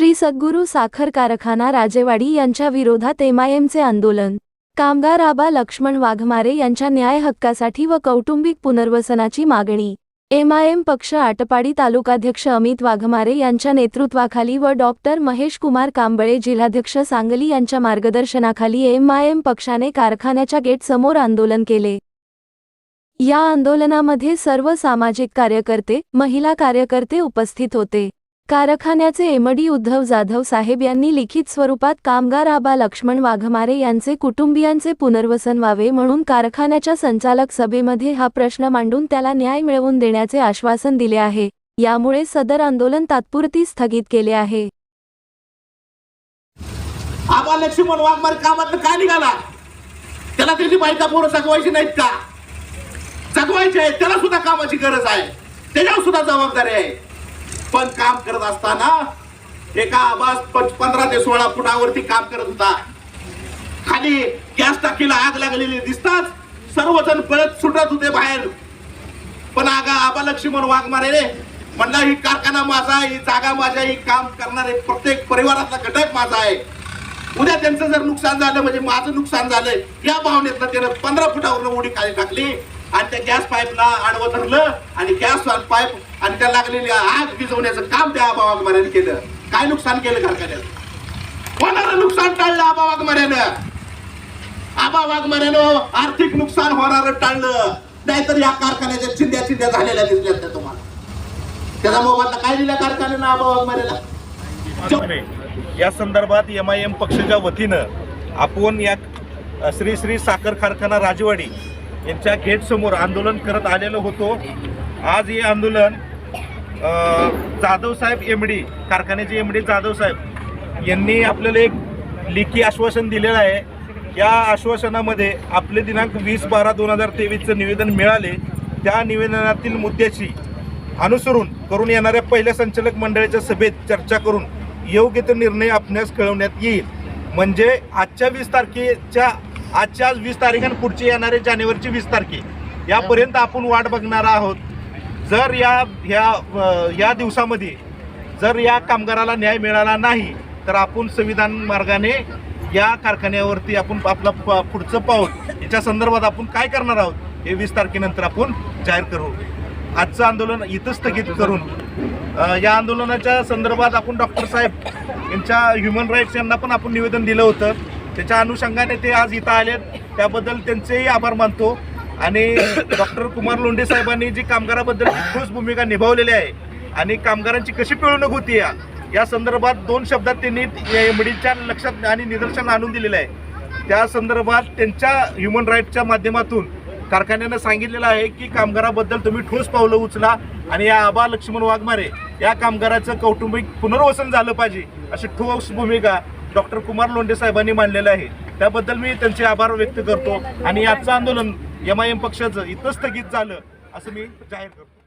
श्री सद्गुरू साखर कारखाना राजेवाडी यांच्या विरोधात एमआयएमचे आंदोलन. कामगार आबा लक्ष्मण वाघमारे यांच्या न्याय हक्कासाठी व कौटुंबिक पुनर्वसनाची मागणी. एमआयएम पक्ष आटपाडी तालुकाध्यक्ष अमित वाघमारे यांच्या नेतृत्वाखाली व डॉक्टर महेश कुमार कांबळे जिल्हाध्यक्ष सांगली यांच्या मार्गदर्शनाखाली एमआयएम पक्षाने कारखान्याच्या गेट समोर आंदोलन केले. या आंदोलनामध्ये सर्व सामाजिक कार्यकर्ते महिला कार्यकर्ते उपस्थित होते. कारखान्याचे एमडी उद्धव जाधव साहेब यांनी लिखित स्वरूपात कामगार आबा लक्ष्मण वाघमारे यांचे कुटुंबियांचे पुनर्वसन व्हावे म्हणून कारखान्याच्या संचालक सभेमध्ये हा प्रश्न मांडून त्याला न्याय मिळवून देण्याचे आश्वासन दिले आहे. यामुळे सदर आंदोलन तात्पुरती स्थगित केले आहे. आबा लक्ष्मण वाघमारे कामात का निघाला? त्याला त्याची बायका पोरं जगवायची नाहीत का? जगवायचे आहे त्याला सुद्धा कामाची गरज आहे. त्याच्यावर सुद्धा जबाबदारी आहे. पण काम करत असताना एका आवाज पंधरा ते सोळा फुटावरती काम करत होता. खाली गॅस टाकीला आग लागलेली दिसतात सर्वजण पळत सुटत होते बाहेर. पण आगा आबा लक्ष्मण वाघमारे रे म्हणला ही कारखाना माझा ही जागा माझा ही काम करणारे प्रत्येक परिवारातला घटक माझा आहे. उद्या त्यांचं जर नुकसान झालं म्हणजे माझं नुकसान झालंय या भावनेतनं त्यानं पंधरा फुटावरनं उडी खाली टाकली. आणि त्या गॅस पाईपला आडवं धरलं आणि गॅस पाईप आणि त्या लागलेली आग विजवण्याचं काम त्या आबा वाघमाऱ्याने केलं. काय नुकसान केलं कारखान्यात? होणार नुकसान टाळलं आबा वाघमाऱ्यानं? आबा वाघमाऱ्यानं आर्थिक नुकसान होणार टाळलं. नाहीतर या कारखान्याच्या चिंध्या चिंध्या झालेल्या दिसल्या त्या तुम्हाला. त्याचा मोबाईलला काय दिला कारखान्यानं आबा वाघमाऱ्याला? या संदर्भात एम आय एम पक्षाच्या वतीनं आपण या श्री श्री साखर कारखाना राजवाडी यांच्या गेटसमोर आंदोलन करत आलेलो होतो. आज हे आंदोलन जाधवसाहेब जाधव साहेब एम डी कारखान्याचे एम डी जाधव साहेब यांनी आपल्याला एक लेखी आश्वासन दिलेलं आहे. या आश्वासनामध्ये आपले दिनांक वीस बारा दोन हजार तेवीसचं निवेदन मिळाले. त्या निवेदनातील मुद्द्याची अनुसरून करून येणाऱ्या पहिल्या संचालक मंडळाच्या सभेत चर्चा करून योग्य तो निर्णय आपणास कळवण्यात येईल. म्हणजे आजच्या वीस तारखेच्या आजच्या वीस तारीख आणि पुढची येणारे जानेवारीची वीस तारखे. यापर्यंत आपण वाट बघणार आहोत. जर या ह्या या दिवसामध्ये जर या कामगाराला न्याय मिळाला नाही तर आपण संविधान मार्गाने या कारखान्यावरती आपण आपला प- पुढचं पाऊल याच्या संदर्भात आपण काय करणार आहोत हे वीस तारखेनंतर आपण जाहीर करू. आजचं आंदोलन इथं स्थगित करून या आंदोलनाच्या संदर्भात आपण डॉक्टर साहेब यांच्या ह्युमन राईट्स यांना पण आपण निवेदन दिलं होतं. त्याच्या अनुषंगाने ते आज इथं आले त्याबद्दल त्यांचेही आभार मानतो. आणि डॉक्टर कुमार लोंढे साहेबांनी जी कामगाराबद्दल ठोस भूमिका निभावलेली आहे आणि कामगारांची कशी पिळवणूक होती या या संदर्भात दोन शब्दात त्यांनी एमडीच्या लक्षात आणि निदर्शन आणून दिलेलं आहे. त्या संदर्भात त्यांच्या ह्युमन राईटच्या माध्यमातून कारखान्यानं सांगितलेलं आहे की कामगाराबद्दल तुम्ही ठोस पावलं उचला आणि या आबा लक्ष्मण वाघमारे या कामगाराचं कौटुंबिक पुनर्वसन झालं पाहिजे अशी ठोस भूमिका डॉक्टर कुमार लोंढे साहेबांनी मांडलेलं आहे. त्याबद्दल मी त्यांचे आभार व्यक्त करतो आणि आजचं आंदोलन एम आय एम पक्षाचं इथं स्थगित झालं असं मी जाहीर करतो.